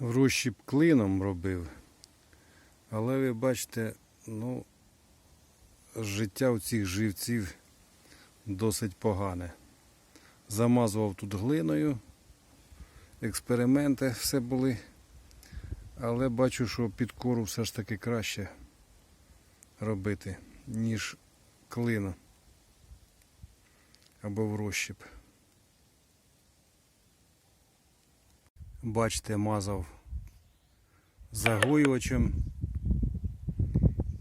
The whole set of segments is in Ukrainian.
в розщіп клином робив. Але ви бачите, ну, життя у цих живців досить погане. Замазував тут глиною, експерименти все були. Але бачу, що під кору все ж таки краще робити, ніж клином або в розщіп. Бачите, мазав загоювачем.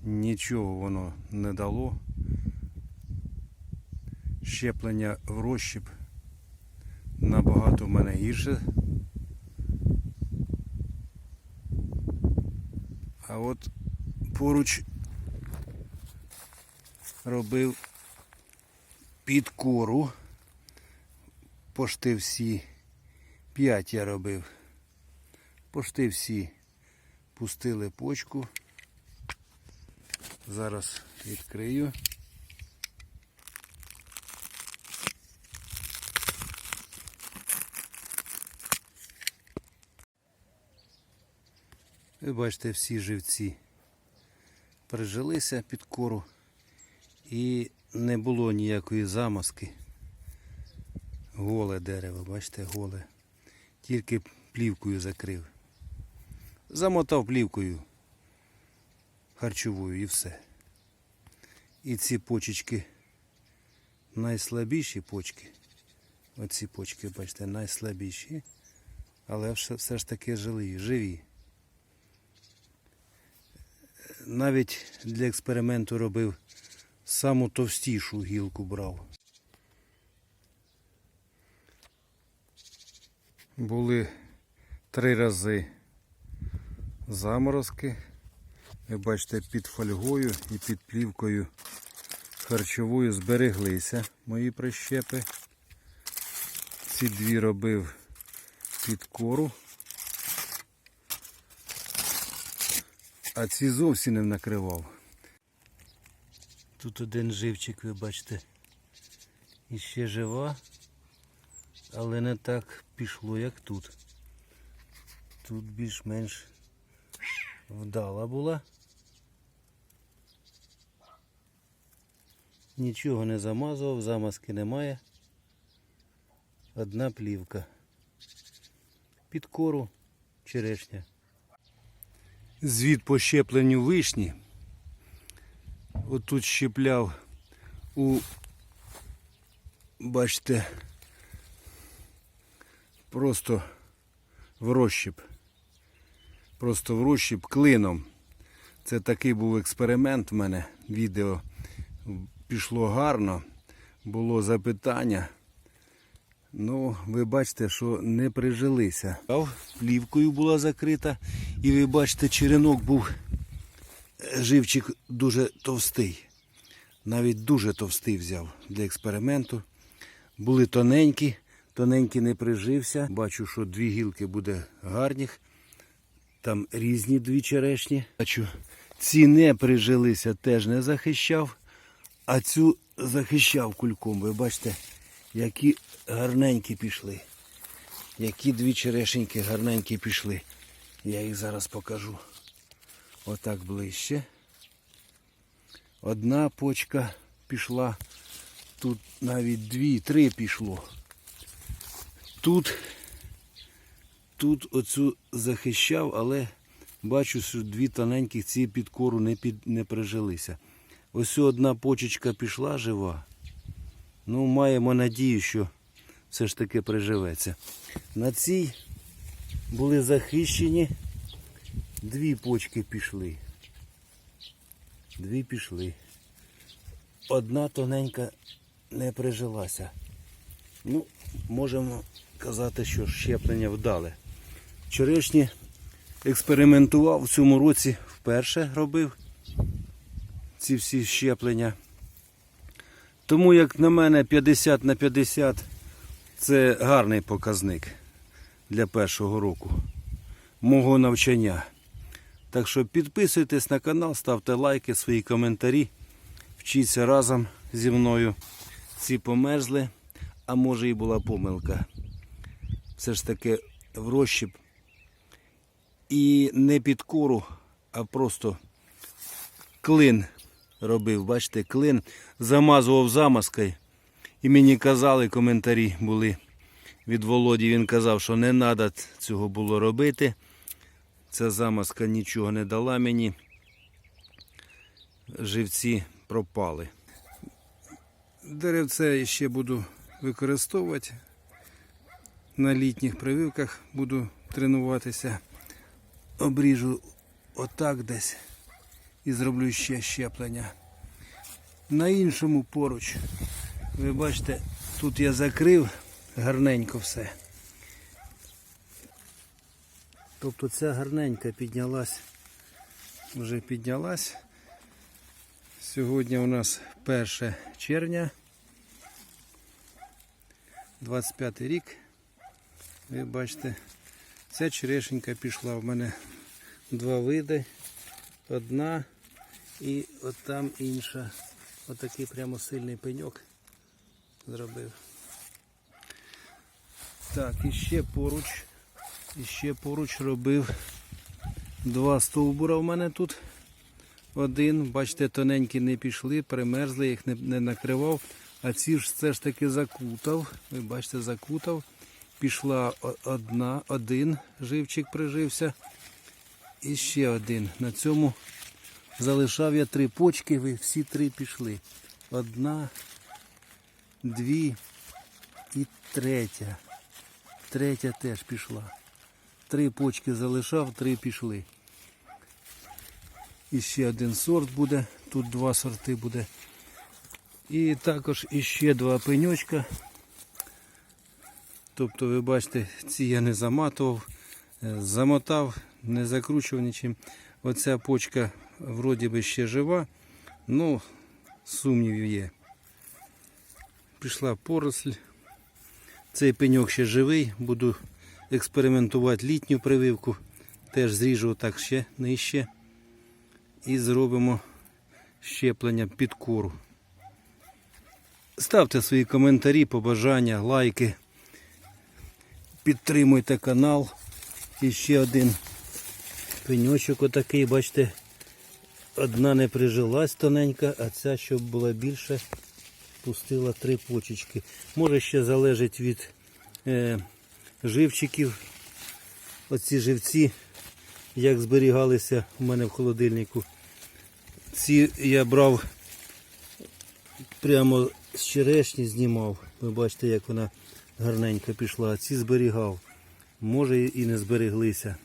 Нічого воно не дало. Щеплення в розщіп набагато в мене гірше. А от поруч робив під кору. Пошти всі. П'ять я робив. Пошти всі пустили почку. Зараз відкрию. Ви бачите, всі живці прижилися під кору і не було ніякої замазки. Голе дерево, бачите, голе. Тільки плівкою закрив. Замотав плівкою харчовою і все. І ці почечки найслабіші почки. Оці почки, бачите, найслабіші. Але все, все ж таки жили, живі. Навіть для експерименту робив саму товстішу гілку брав. Були три рази заморозки. Ви бачите, під фольгою і під плівкою харчовою збереглися мої прищепи. Ці дві робив під кору. А ці зовсім не накривав. Тут один живчик, ви бачите, іще жива, але не так пішло, як тут. Тут більш-менш вдала була. Нічого не замазував, замазки немає. Одна плівка. Під кору черешня. Звід по щепленню вишні. Отут щепляв у, бачите, просто в розщіп. Просто в розщіп клином. Це такий був експеримент в мене. Відео пішло гарно, було запитання. Ну, ви бачите, що не прижилися. Плівкою була закрита. І ви бачите, черенок був е, живчик дуже товстий. Навіть дуже товстий взяв для експерименту. Були тоненькі, тоненький не прижився. Бачу, що дві гілки буде гарних. Там різні дві черешні. Бачу, ці не прижилися, теж не захищав, а цю захищав кульком. Ви бачите, які гарненькі пішли. Які дві черешеньки гарненькі пішли. Я їх зараз покажу. Отак ближче. Одна почка пішла. Тут навіть дві, три пішло. Тут, тут оцю захищав, але бачу, що дві тоненьких ці під кору не, під, не прижилися. Ось одна почечка пішла жива. Ну, маємо надію, що все ж таки приживеться. На цій були захищені. Дві почки пішли. Дві пішли. Одна тоненька не прижилася. Ну, можемо казати, що щеплення вдале. Черешні експериментував в цьому році, вперше робив ці всі щеплення. Тому, як на мене, 50 на 50 це гарний показник для першого року мого навчання. Так що підписуйтесь на канал, ставте лайки, свої коментарі. Вчіться разом зі мною. Ці померзли, а може і була помилка. Все ж таки в розщіп І не під кору, а просто клин робив. Бачите, клин замазував замазкою. І мені казали, коментарі були від Володі. Він казав, що не треба цього було робити. Ця замазка нічого не дала мені. Живці пропали. Деревце ще буду використовувати. На літніх прививках буду тренуватися. Обріжу отак десь і зроблю ще щеплення. На іншому поруч, ви бачите, тут я закрив гарненько все. Тобто ця гарненька піднялась, вже піднялась. Сьогодні у нас 1 червня, 25 рік. Ви бачите, ця черешенька пішла. У мене два види. Одна і от там інша. Отакий прямо сильний пеньок зробив. Так, і ще поруч. І ще поруч робив два стовбура в мене тут. Один, бачите, тоненькі не пішли, примерзли, їх не, не накривав. А ці ж все ж таки закутав. Ви бачите, закутав. Пішла одна, один живчик прижився. І ще один. На цьому залишав я три почки, ви всі три пішли. Одна, дві і третя. Третя теж пішла. Три почки залишав, три пішли. І ще один сорт буде. Тут два сорти буде. І також іще два пеньочка. Тобто, ви бачите, ці я не заматував, е, замотав, не закручував нічим. Оця почка вроді би ще жива, ну сумнівів є. Пішла поросль. Цей пеньок ще живий, буду експериментувати літню прививку. Теж зріжу так ще нижче. І зробимо щеплення під кору. Ставте свої коментарі, побажання, лайки. Підтримуйте канал. І ще один пеньочок отакий, бачите, одна не прижилась тоненька, а ця, щоб була більше, пустила три почечки. Може ще залежить від е, живчиків. Оці живці, як зберігалися у мене в холодильнику. Ці я брав прямо з черешні знімав. Ви бачите, як вона гарненько пішла, а ці зберігав. Може і не збереглися.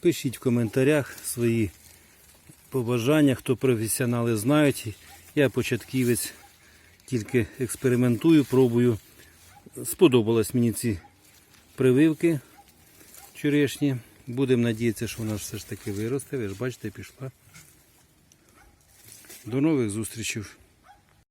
Пишіть в коментарях свої побажання, хто професіонали знають. Я початківець, тільки експериментую, пробую. Сподобались мені ці прививки черешні. Будемо надіятися, що вона все ж таки виросте. Ви ж бачите, пішла. До нових зустрічей.